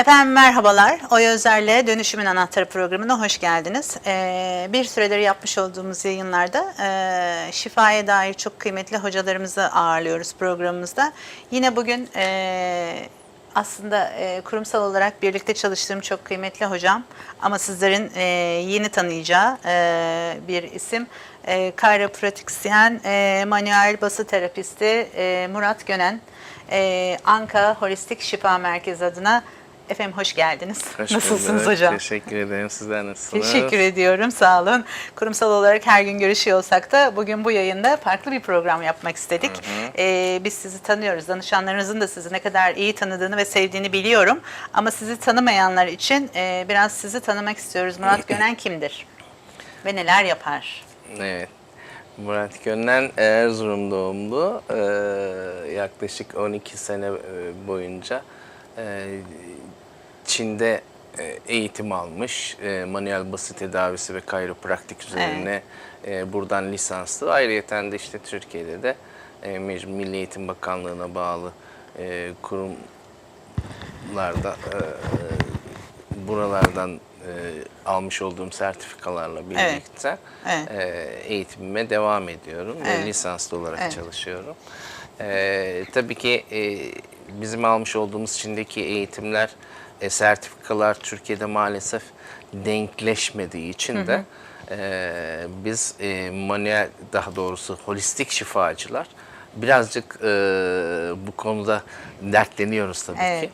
Efendim merhabalar. Oya Özer'le Dönüşümün Anahtarı programına hoş geldiniz. Ee, bir süredir yapmış olduğumuz yayınlarda e, şifaya dair çok kıymetli hocalarımızı ağırlıyoruz programımızda. Yine bugün e, aslında e, kurumsal olarak birlikte çalıştığım çok kıymetli hocam ama sizlerin e, yeni tanıyacağı e, bir isim. E, Kayropratisyen, e, manuel bası terapisti e, Murat Gönen. E, Anka Holistik Şifa Merkezi adına efendim hoş geldiniz. Hoş Nasılsınız bulduk. hocam? Teşekkür ederim. Sizler nasılsınız? Teşekkür ediyorum, sağ olun. Kurumsal olarak her gün görüşüyor olsak da bugün bu yayında farklı bir program yapmak istedik. Ee, biz sizi tanıyoruz, danışanlarınızın da sizi ne kadar iyi tanıdığını ve sevdiğini biliyorum. Ama sizi tanımayanlar için e, biraz sizi tanımak istiyoruz. Murat Gönen kimdir? Ve neler yapar? Evet. Murat Gönnen Erzurum doğumlu. Ee, yaklaşık 12 sene e, boyunca e, Çin'de e, eğitim almış. E, manuel bası tedavisi ve kayropraktik üzerine e, buradan lisanslı. Ayrıca de işte Türkiye'de de e, Milli Eğitim Bakanlığı'na bağlı e, kurumlarda e, buralardan e, almış olduğum sertifikalarla birlikte Evet. e, eğitimime devam ediyorum Evet. ve lisanslı olarak Evet. çalışıyorum. E, tabii ki e, bizim almış olduğumuz Çin'deki eğitimler, e, sertifikalar Türkiye'de maalesef denkleşmediği için de e, biz e, manuel daha doğrusu holistik şifacılar birazcık e, bu konuda dertleniyoruz tabii Evet. ki.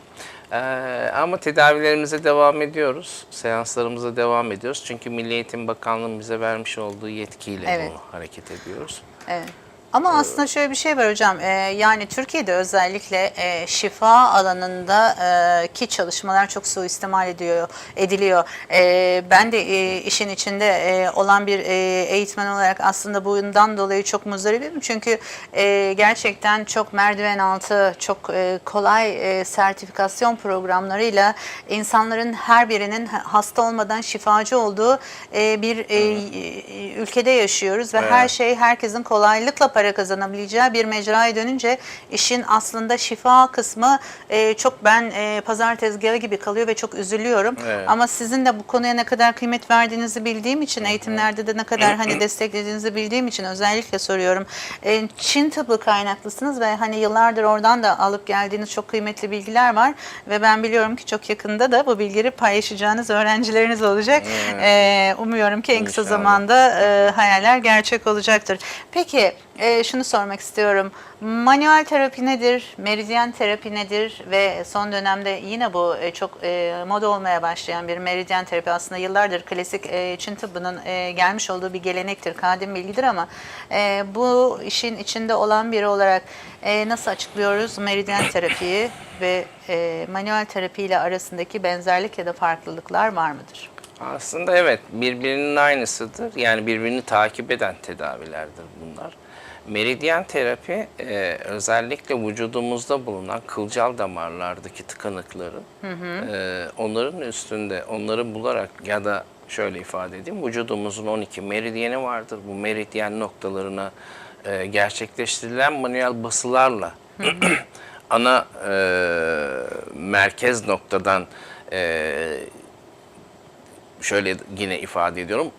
Ee, ama tedavilerimize devam ediyoruz. Seanslarımıza devam ediyoruz. Çünkü Milli Eğitim Bakanlığı'nın bize vermiş olduğu yetkiyle Evet. bu hareket ediyoruz. Evet. Ama aslında şöyle bir şey var hocam. Ee, yani Türkiye'de özellikle e, şifa alanında e, ki çalışmalar çok suistimal ediyor, ediliyor. E, ben de e, işin içinde e, olan bir e, eğitmen olarak aslında bundan dolayı çok muzdaribim. Çünkü e, gerçekten çok merdiven altı, çok e, kolay e, sertifikasyon programlarıyla insanların her birinin hasta olmadan şifacı olduğu e, bir e, e, ülkede yaşıyoruz ve her Evet. şey herkesin kolaylıkla para kazanabileceği bir mecraya dönünce işin aslında şifa kısmı e, çok ben e, pazar tezgahı gibi kalıyor ve çok üzülüyorum. Evet. Ama sizin de bu konuya ne kadar kıymet verdiğinizi bildiğim için eğitimlerde de ne kadar hani desteklediğinizi bildiğim için özellikle soruyorum. E, Çin tıbbı kaynaklısınız ve hani yıllardır oradan da alıp geldiğiniz çok kıymetli bilgiler var ve ben biliyorum ki çok yakında da bu bilgileri paylaşacağınız öğrencileriniz olacak. E, umuyorum ki en kısa İnşallah. zamanda e, hayaller gerçek olacaktır. Peki e, şunu sormak istiyorum. Manuel terapi nedir? Meridyen terapi nedir? Ve son dönemde yine bu e, çok e, moda olmaya başlayan bir meridyen terapi aslında yıllardır klasik e, Çin tıbbının gelmiş olduğu bir gelenektir, kadim bilgidir ama bu işin içinde olan biri olarak nasıl açıklıyoruz meridyen terapiyi ve e, manuel terapi ile arasındaki benzerlik ya da farklılıklar var mıdır? Aslında evet birbirinin aynısıdır. Yani birbirini takip eden tedavilerdir bunlar. Meridyen terapi e, özellikle vücudumuzda bulunan kılcal damarlardaki tıkanıkları e, onların üstünde onları bularak ya da şöyle ifade edeyim vücudumuzun 12 meridyeni vardır. Bu meridyen noktalarına e, gerçekleştirilen manuel basılarla ana e, merkez noktadan e, şöyle yine ifade ediyorum.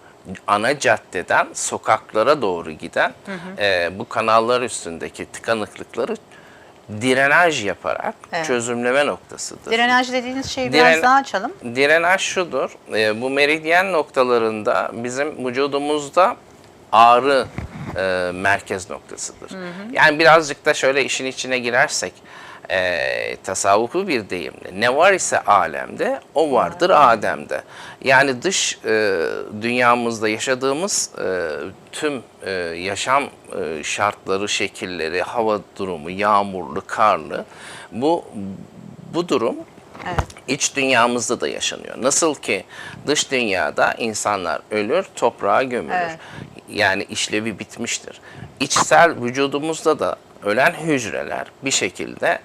Ana caddeden sokaklara doğru giden e, bu kanallar üstündeki tıkanıklıkları direnaj yaparak Evet. çözümleme noktasıdır. Drenaj dediğiniz şeyi biraz Diren- daha açalım. Direnaj şudur, e, bu meridyen noktalarında bizim vücudumuzda ağrı e, merkez noktasıdır. Yani birazcık da şöyle işin içine girersek, e, tasavvufu bir deyimle ne var ise alemde o vardır Adem'de. Yani dış e, dünyamızda yaşadığımız e, tüm e, yaşam e, şartları, şekilleri, hava durumu, yağmurlu, karlı bu bu durum Evet. iç dünyamızda da yaşanıyor. Nasıl ki dış dünyada insanlar ölür, toprağa gömülür. Evet. Yani işlevi bitmiştir. İçsel vücudumuzda da ölen hücreler bir şekilde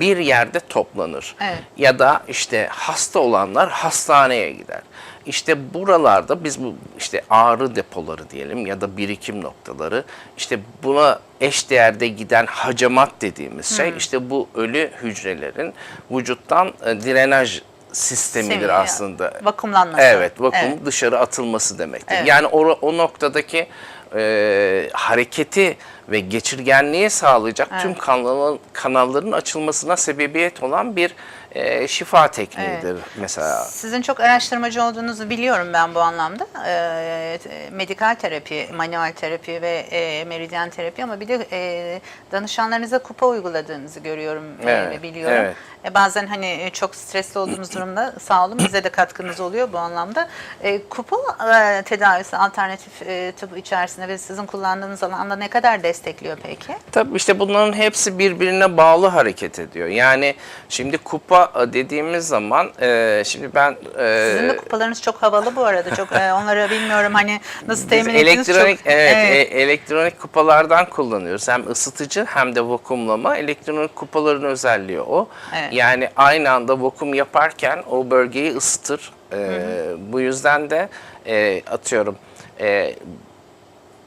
bir yerde toplanır. Evet. Ya da işte hasta olanlar hastaneye gider. İşte buralarda biz bu işte ağrı depoları diyelim ya da birikim noktaları işte buna eş değerde giden hacamat dediğimiz şey işte bu ölü hücrelerin vücuttan e, drenaj sistemidir Sistemi, aslında. vakumlanması. Evet, vakum Evet. dışarı atılması demektir. Evet. Yani o, o noktadaki e, hareketi ve geçirgenliği sağlayacak tüm kanalların, kanalların açılmasına sebebiyet olan bir e, şifa tekniğidir mesela. Sizin çok araştırmacı olduğunuzu biliyorum ben bu anlamda. Ee, medikal terapi, manuel terapi ve e, meridyen terapi ama bir de e, danışanlarınıza kupa uyguladığınızı görüyorum e, Evet, ve biliyorum. evet. E, bazen hani e, çok stresli olduğumuz durumda sağ olun bize de katkınız oluyor bu anlamda. E, kupa e, tedavisi alternatif e, tıp içerisinde ve sizin kullandığınız alanda ne kadar destekliyor peki? Tabii işte bunların hepsi birbirine bağlı hareket ediyor. Yani şimdi kupa e, dediğimiz zaman e, şimdi ben e, Sizin de kupalarınız çok havalı bu arada. Çok e, onları bilmiyorum hani nasıl Biz temin ettiniz elektronik çok. evet, e- elektronik kupalardan kullanıyoruz. Hem ısıtıcı hem de vakumlama. Elektronik kupaların özelliği o. Evet. Yani aynı anda vakum yaparken o bölgeyi ısıtır. Ee, bu yüzden de e, atıyorum e,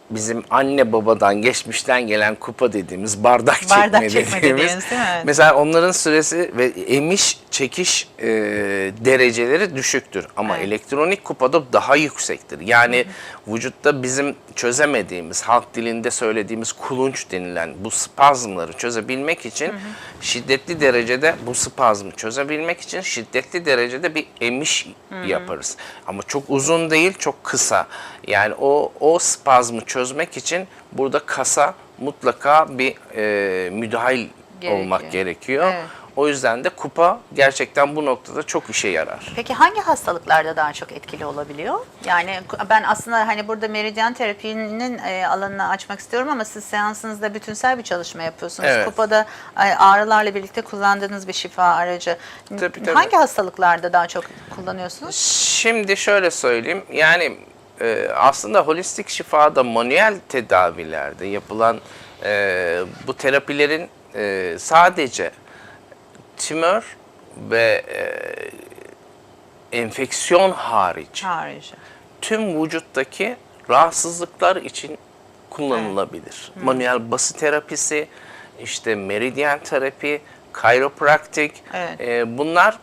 bizim anne babadan geçmişten gelen kupa dediğimiz bardak, Bardak çekme, çekme dediğimiz. dediğimiz, değil mi? Evet. Mesela onların süresi ve emiş çekiş e, dereceleri düşüktür. Ama Evet. elektronik kupada daha yüksektir. Yani vücutta bizim çözemediğimiz, halk dilinde söylediğimiz kulunç denilen bu spazmları çözebilmek için şiddetli derecede bu spazmı çözebilmek için şiddetli derecede bir emiş yaparız. Ama çok uzun değil, çok kısa. Yani o o spazmı çözmek için burada kasa mutlaka bir e, müdahil Gerekiyor. olmak gerekiyor. Evet. O yüzden de kupa gerçekten bu noktada çok işe yarar. Peki hangi hastalıklarda daha çok etkili olabiliyor? Yani ben aslında hani burada meridyen terapinin e, alanını açmak istiyorum ama siz seansınızda bütünsel bir çalışma yapıyorsunuz. Evet. Kupada e, ağrılarla birlikte kullandığınız bir şifa aracı. Tabii, tabii. Hangi hastalıklarda daha çok kullanıyorsunuz? Şimdi şöyle söyleyeyim. Yani e, aslında holistik şifada manuel tedavilerde yapılan e, bu terapilerin e, sadece tümör ve e, enfeksiyon hariç Harici. tüm vücuttaki rahatsızlıklar için kullanılabilir. Manuel bası terapisi, işte meridyen terapi, kayropraktik Evet. e, bunlar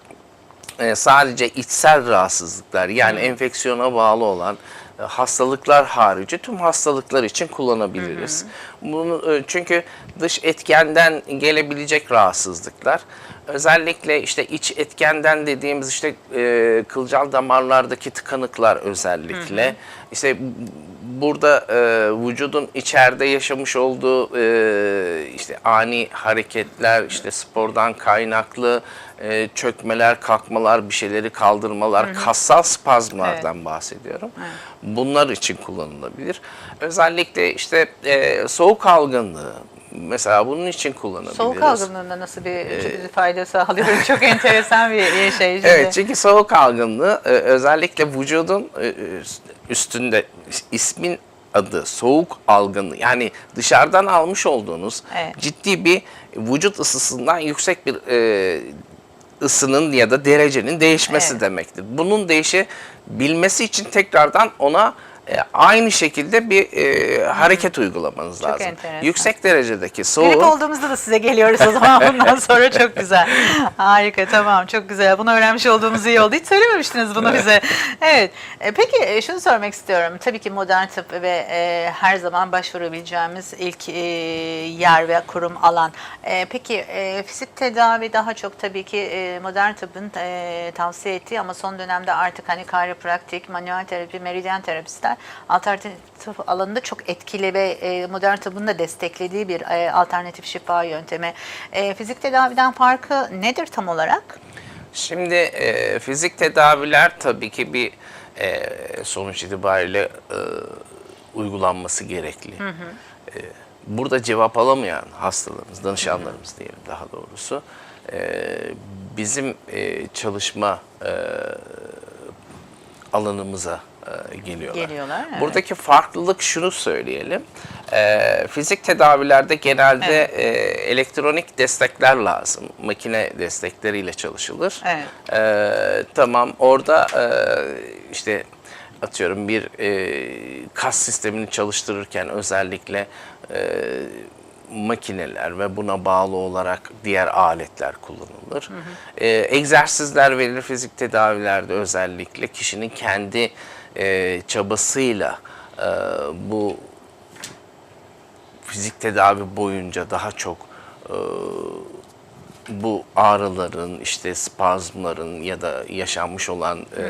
e, sadece içsel rahatsızlıklar yani enfeksiyona bağlı olan hastalıklar harici tüm hastalıklar için kullanabiliriz. Bunu e, çünkü dış etkenden gelebilecek rahatsızlıklar özellikle işte iç etkenden dediğimiz işte e, kılcal damarlardaki tıkanıklar özellikle işte b- burada e, vücudun içeride yaşamış olduğu e, işte ani hareketler işte spordan kaynaklı e, çökmeler, kalkmalar, bir şeyleri kaldırmalar, kassal spazmlardan bahsediyorum. Bunlar için kullanılabilir. Özellikle işte e, soğuk algınlığı mesela bunun için kullanabiliriz. Soğuk algınlığında nasıl bir bir fayda sağlıyor? Çok enteresan bir şey. şimdi. Evet çünkü soğuk algınlığı e, özellikle vücudun e, üstünde ismin adı soğuk algınlığı yani dışarıdan almış olduğunuz Evet. ciddi bir vücut ısısından yüksek bir e, ısının ya da derecenin değişmesi Evet. demektir. Bunun değişebilmesi için tekrardan ona e, aynı şekilde bir e, hareket uygulamanız Çok lazım. enteresan. Yüksek derecedeki Grip soğuğun olduğumuzda da size geliyoruz o zaman bundan sonra çok güzel. Harika tamam çok güzel. Bunu öğrenmiş olduğumuz iyi oldu. Hiç söylememiştiniz bunu bize. Evet. E, Peki e, şunu sormak istiyorum. Tabii ki modern tıp ve e, her zaman başvurabileceğimiz ilk e, yer ve kurum alan. E, peki e, fizik tedavi daha çok tabii ki e, modern tıbbın e, tavsiye ettiği ama son dönemde artık hani kayropraktik, manuel terapi, meridyen terapistler alternatif alanında çok etkili ve e, modern tıbbın da desteklediği bir e, alternatif şifa yöntemi. E, fizik tedaviden farkı nedir tam olarak? Şimdi e, fizik tedaviler tabii ki bir e, sonuç itibariyle e, uygulanması gerekli. E, burada cevap alamayan hastalarımız, danışanlarımız diyelim daha doğrusu, e, bizim e, çalışma e, alanımıza geliyorlar. Geliyorlar, evet. Buradaki farklılık şunu söyleyelim. E, fizik tedavilerde genelde e, elektronik destekler lazım. Makine destekleriyle çalışılır. Evet. E, tamam orada e, işte atıyorum bir e, kas sistemini çalıştırırken özellikle e, makineler ve buna bağlı olarak diğer aletler kullanılır. E, egzersizler verilir fizik tedavilerde özellikle kişinin kendi e, çabasıyla e, bu fizik tedavi boyunca daha çok e, bu ağrıların, işte spazmların ya da yaşanmış olan e,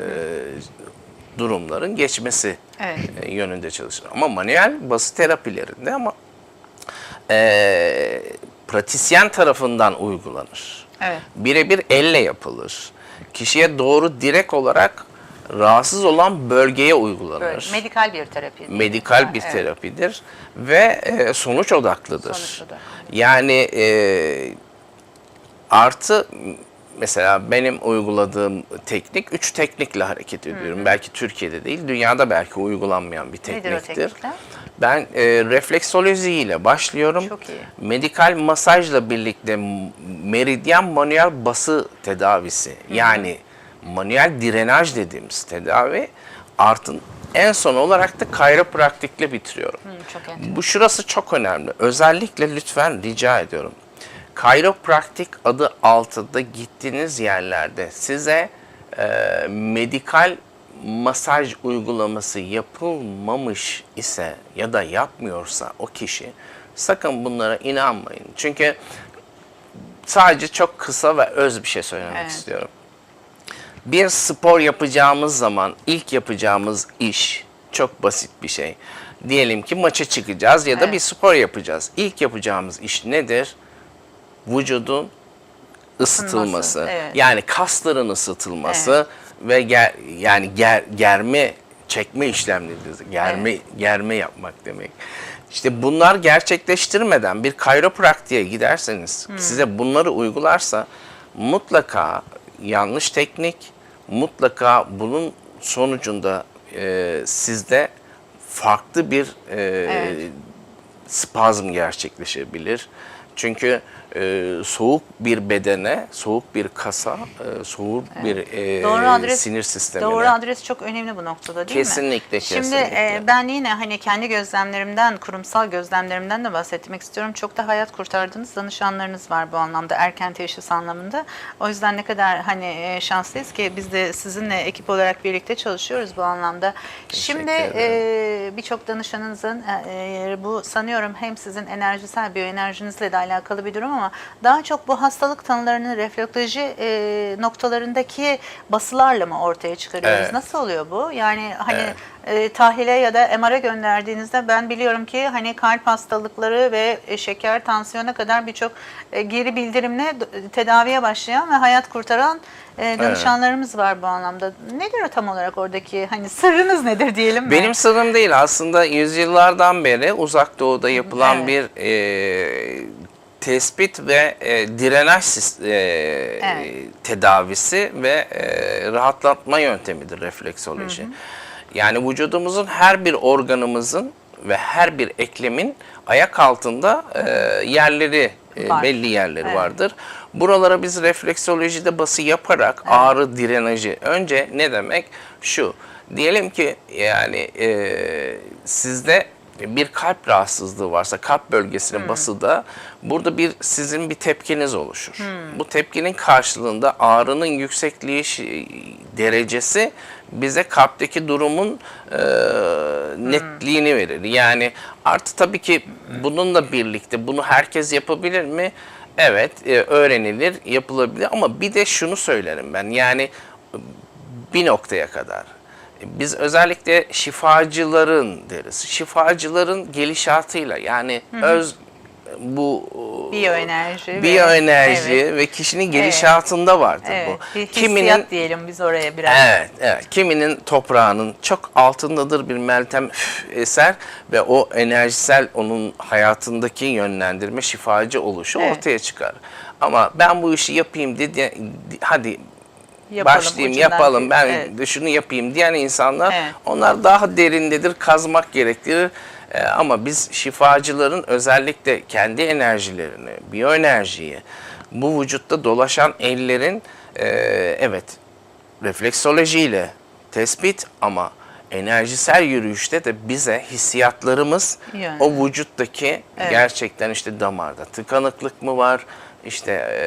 durumların geçmesi Evet. e, yönünde çalışır. Ama manuel bası terapilerinde ama e, pratisyen tarafından uygulanır. Evet. Birebir elle yapılır. Kişiye doğru direkt olarak rahatsız olan bölgeye uygulanır Böyle medikal bir terapi. medikal bir Evet. terapidir ve e, sonuç odaklıdır. Sonuç odaklı. Yani e, artı mesela benim uyguladığım teknik üç teknikle hareket ediyorum. Belki Türkiye'de değil, dünyada belki uygulanmayan bir Nedir o tekniktir. teknikler? Ben e, refleksoloji ile başlıyorum. Çok iyi. Medikal masajla birlikte meridyen manuel bası tedavisi yani manuel drenaj dediğimiz tedavi artın en son olarak da kayropraktikle bitiriyorum. Hı, çok enteresan. Bu şurası çok önemli. Özellikle lütfen rica ediyorum. Kayropraktik adı altında gittiğiniz yerlerde size e, medikal masaj uygulaması yapılmamış ise ya da yapmıyorsa o kişi sakın bunlara inanmayın. Çünkü sadece çok kısa ve öz bir şey söylemek Evet. istiyorum. Bir spor yapacağımız zaman ilk yapacağımız iş çok basit bir şey. Diyelim ki maça çıkacağız ya da Evet. bir spor yapacağız. İlk yapacağımız iş nedir? Vücudun ısıtılması. Evet. Yani kasların ısıtılması ve ger, yani ger, germe çekme işlemleri, germe germe yapmak demek. İşte bunlar gerçekleştirmeden bir kayropraktiğe giderseniz, Hmm. size bunları uygularsa mutlaka yanlış teknik, mutlaka bunun sonucunda e, sizde farklı bir e, Evet. spazm gerçekleşebilir. Çünkü e, soğuk bir bedene, soğuk bir kasa, e, soğuk bir e, Doğru adres, sinir sistemine. Doğru adres çok önemli bu noktada değil Kesinlikle, mi? Şimdi kesinlikle. e, ben yine hani kendi gözlemlerimden, kurumsal gözlemlerimden de bahsetmek istiyorum. Çok da hayat kurtardığınız danışanlarınız var bu anlamda, erken teşhis anlamında. O yüzden ne kadar hani e, şanslıyız ki biz de sizinle ekip olarak birlikte çalışıyoruz bu anlamda. Şimdi ederim. e, birçok danışanınızın e, e, bu sanıyorum hem sizin enerjisel biyoenerjinizle de alakalı bir durum ama daha çok bu hastalık tanılarını reflektoloji e, noktalarındaki basılarla mı ortaya çıkarıyoruz? Evet. Nasıl oluyor bu? Yani hani e, tahlile ya da MR'a gönderdiğinizde ben biliyorum ki hani kalp hastalıkları ve e, şeker, tansiyona kadar birçok e, geri bildirimle tedaviye başlayan ve hayat kurtaran e, danışanlarımız var bu anlamda. Nedir o tam olarak oradaki hani sırrınız nedir diyelim mi? Benim sırrım değil aslında yüzyıllardan beri uzak doğuda yapılan Evet. bir e, tespit ve e, direnaj sis- e, Evet. tedavisi ve e, rahatlatma yöntemidir refleksoloji. Yani vücudumuzun her bir organımızın ve her bir eklemin ayak altında e, yerleri e, Var. belli yerleri Evet. vardır. Buralara biz refleksolojide bası yaparak ağrı direnajı önce ne demek? Şu. Diyelim ki yani e, sizde bir kalp rahatsızlığı varsa kalp bölgesine Hmm. basıda burada bir sizin bir tepkiniz oluşur. Hmm. Bu tepkinin karşılığında ağrının yüksekliği derecesi bize kalpteki durumun e, Hmm. netliğini verir. Yani artı tabii ki bununla birlikte bunu herkes yapabilir mi? Evet, e, öğrenilir, yapılabilir ama bir de şunu söylerim ben. Yani bir noktaya kadar. Biz özellikle şifacıların deriz. Şifacıların gelişatıyla yani öz bu Biyoenerji ve- biyoenerji evet. ve kişinin gelişatında vardır Evet, bu. bir hissiyat diyelim biz oraya biraz. Evet, evet. Kiminin toprağının çok altındadır bir meltem eser ve o enerjisel onun hayatındaki yönlendirme şifacı oluşu Evet. ortaya çıkar. Ama ben bu işi yapayım dedi, hadi Yapalım, başlayayım yapalım ben evet. de şunu yapayım diyen insanlar Evet. onlar daha derindedir kazmak gerektirir. E, ama biz şifacıların özellikle kendi enerjilerini, biyoenerjiyi, bu vücutta dolaşan ellerin e, evet refleksolojiyle tespit ama enerjisel yürüyüşte de bize hissiyatlarımız Yani. o vücuttaki gerçekten işte damarda tıkanıklık mı var işte e,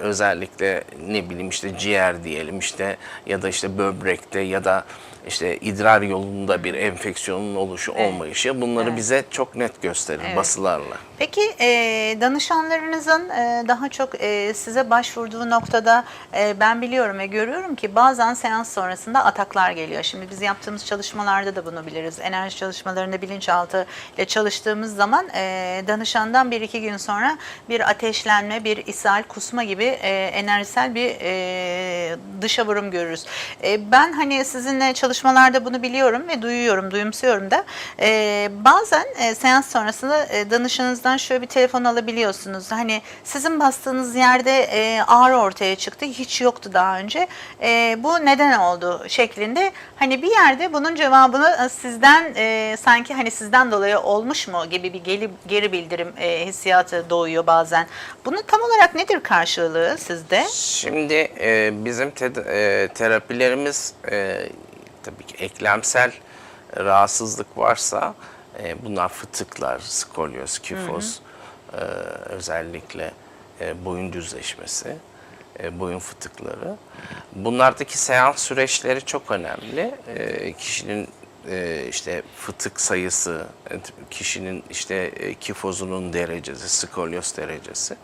özellikle ne bileyim işte ciğer diyelim işte ya da işte böbrekte ya da işte idrar yolunda bir enfeksiyonun oluşu olmayışı bunları bize çok net gösterir basılarla. Peki e, danışanlarınızın e, daha çok e, size başvurduğu noktada e, ben biliyorum ve görüyorum ki bazen seans sonrasında ataklar geliyor. Şimdi biz yaptığımız çalışmalarda da bunu biliriz. Enerji çalışmalarında bilinçaltı ile çalıştığımız zaman e, danışandan bir iki gün sonra bir ateşlenme, bir ishal, kusma gibi e, enerjisel bir e, dışa vurum görürüz. E, ben hani sizinle çalışmalarda bunu biliyorum ve duyuyorum, duyumsuyorum da. E, bazen e, seans sonrasında e, danışanınızdan şöyle bir telefon alabiliyorsunuz. Hani sizin bastığınız yerde e, ağrı ortaya çıktı, hiç yoktu daha önce. E, bu neden oldu şeklinde. Hani bir yerde bunun cevabını e, sizden e, sanki hani sizden dolayı olmuş mu gibi bir geri, geri bildirim e, hissiyatı doğuyor bazen. Bunun tam olarak nedir karşılığı sizde? Şimdi e, bizim te- e, terapilerimiz e, tabii ki eklemsel rahatsızlık varsa e, bunlar fıtıklar, skolyoz, kifoz e, özellikle e, boyun düzleşmesi, e, boyun fıtıkları. Bunlardaki seans süreçleri çok önemli. E, kişinin e, işte fıtık sayısı, e, kişinin işte e, kifozunun derecesi, skolyoz derecesi.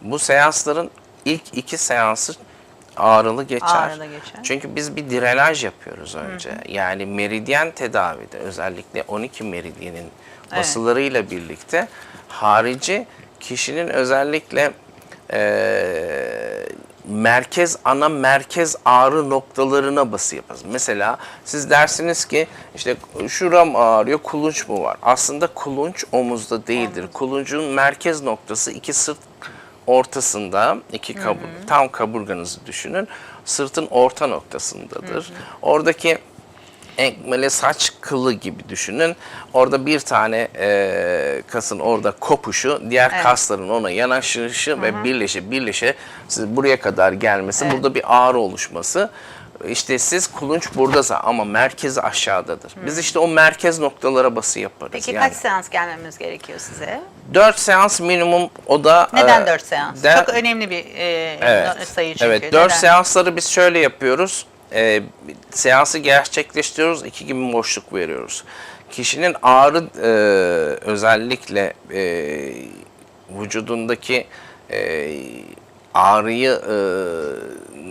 Bu seansların ilk iki seansı ağrılı geçer. Ağrılı geçer. Çünkü biz bir drenaj yapıyoruz önce. Yani meridyen tedavide özellikle 12 meridyenin basılarıyla birlikte harici kişinin özellikle eee, merkez ana merkez ağrı noktalarına bası yaparız. Mesela siz dersiniz ki işte şuram ağrıyor kulunç mu var? Aslında kulunç omuzda değildir. Kuluncun merkez noktası iki sırt ortasında iki kabur, tam kaburganızı düşünün. Sırtın orta noktasındadır. Oradaki ekmele saç kılı gibi düşünün. Orada bir tane e, kasın orada kopuşu, diğer kasların ona yanaşışı ve birleşe birleşe siz buraya kadar gelmesi, burada bir ağrı oluşması. İşte siz kulunç buradasa ama merkezi aşağıdadır. Biz işte o merkez noktalara bası yaparız. Peki yani. kaç seans gelmemiz gerekiyor size? 4 seans minimum o da... Neden e, 4 seans? de- Çok önemli bir e, Evet. sayı çünkü. Evet, 4 Neden? seansları biz şöyle yapıyoruz. Ee, seansı gerçekleştiriyoruz, iki gün boşluk veriyoruz. Kişinin ağrı e, özellikle e, vücudundaki e, ağrıyı e,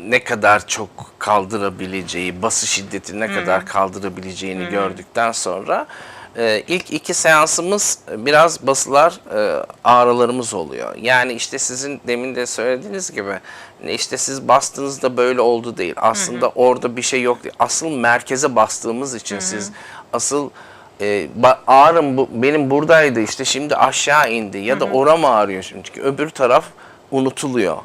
ne kadar çok kaldırabileceği, bası şiddeti ne kadar kaldırabileceğini gördükten sonra e, ilk iki seansımız biraz basılar e, ağrılarımız oluyor. Yani işte sizin demin de söylediğiniz gibi işte siz bastığınızda böyle oldu değil. Aslında orada bir şey yok değil. Asıl merkeze bastığımız için siz asıl e, ağrım bu, benim buradaydı işte şimdi aşağı indi ya da oram ağrıyor şimdi. Çünkü öbür taraf unutuluyor.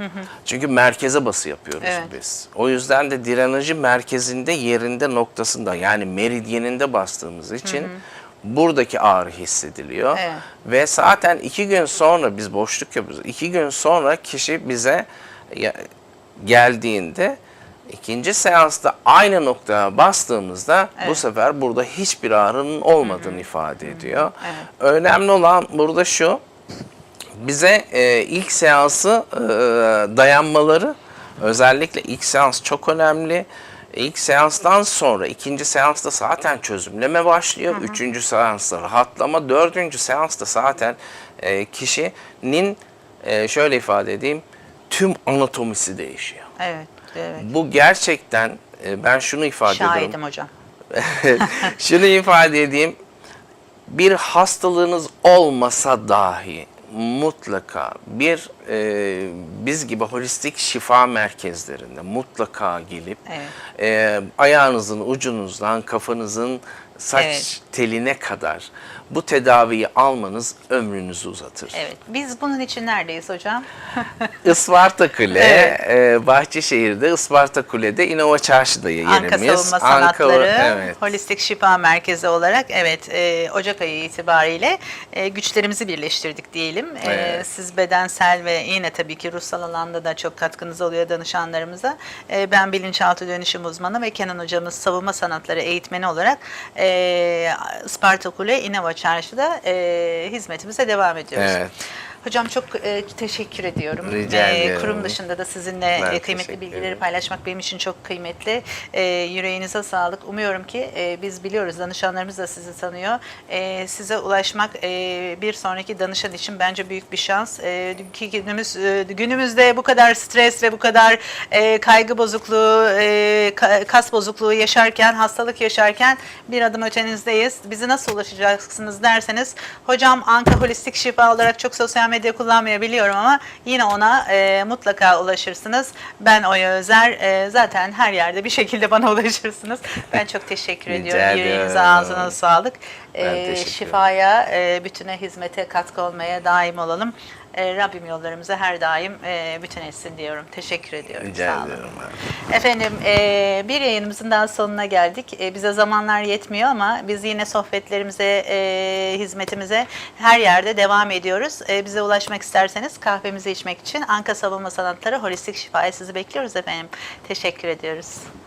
Çünkü merkeze bası yapıyoruz Evet. biz. O yüzden de drenajı merkezinde, yerinde, noktasında yani meridyeninde bastığımız için buradaki ağrı hissediliyor. Evet. Ve zaten iki gün sonra biz boşluk yapıyoruz. İki gün sonra kişi bize geldiğinde ikinci seansta aynı noktaya bastığımızda bu sefer burada hiçbir ağrının olmadığını ifade ediyor. Önemli olan burada şu, bize e, ilk seansı e, dayanmaları özellikle ilk seans çok önemli. İlk seanstan sonra ikinci seansta zaten çözümleme başlıyor. Üçüncü seansta rahatlama. Dördüncü seansta zaten e, kişinin e, şöyle ifade edeyim tüm anatomisi değişiyor. Evet, evet. Bu gerçekten e, ben şunu ifade ediyorum. Şahidim hocam. Şunu ifade edeyim. Bir hastalığınız olmasa dahi mutlaka bir e, biz gibi holistik şifa merkezlerinde mutlaka gelip Evet. e, ayağınızın ucunuzdan kafanızın saç Evet. teline kadar Bu tedaviyi almanız ömrünüzü uzatır. Evet. Biz bunun için neredeyiz hocam? Isparta Kule, Evet. e, Bahçeşehir'de Isparta Kule'de İnova Çarşı'da yerimiz. Anka Savunma Anka- Sanatları evet. Holistik Şifa Merkezi olarak evet e, Ocak ayı itibariyle e, güçlerimizi birleştirdik diyelim. E, Evet. siz bedensel ve yine tabii ki ruhsal alanda da çok katkınız oluyor danışanlarımıza. E, ben bilinçaltı dönüşüm uzmanı ve Kenan hocamız savunma sanatları eğitmeni olarak e, Isparta Kule İnova Çarşı'da e, hizmetimize devam ediyoruz. Evet. Hocam çok e, teşekkür ediyorum. Rica E, ederim. kurum dışında da sizinle Ben e, kıymetli bilgileri paylaşmak benim için çok kıymetli. E, yüreğinize sağlık. Umuyorum ki e, biz biliyoruz, danışanlarımız da sizi tanıyor. E, size ulaşmak e, bir sonraki danışan için bence büyük bir şans. E, günümüz e, günümüzde bu kadar stres ve bu kadar e, kaygı bozukluğu, e, ka- kas bozukluğu yaşarken, hastalık yaşarken bir adım ötenizdeyiz. Bizi nasıl ulaşacaksınız derseniz, hocam Anka Holistik Şifa olarak çok sosyal medya kullanmayabiliyorum ama yine ona e, mutlaka ulaşırsınız. Ben Oya Özer. E, zaten her yerde bir şekilde bana ulaşırsınız. Ben çok teşekkür ediyorum. Yüreğinize ağzına sağlık. E, şifaya, e, bütüne hizmete katkı olmaya daim olalım. E, Rabbim yollarımıza her daim e, bütün etsin diyorum. Teşekkür ediyorum. Rica Sağ olun. abi. Efendim e, bir yayınımızın daha sonuna geldik. E, bize zamanlar yetmiyor ama biz yine sohbetlerimize, e, hizmetimize her yerde devam ediyoruz. E, bize ulaşmak isterseniz kahvemizi içmek için Anka Savunma Sanatları Holistik Şifa'ya sizi bekliyoruz efendim. Teşekkür ediyoruz.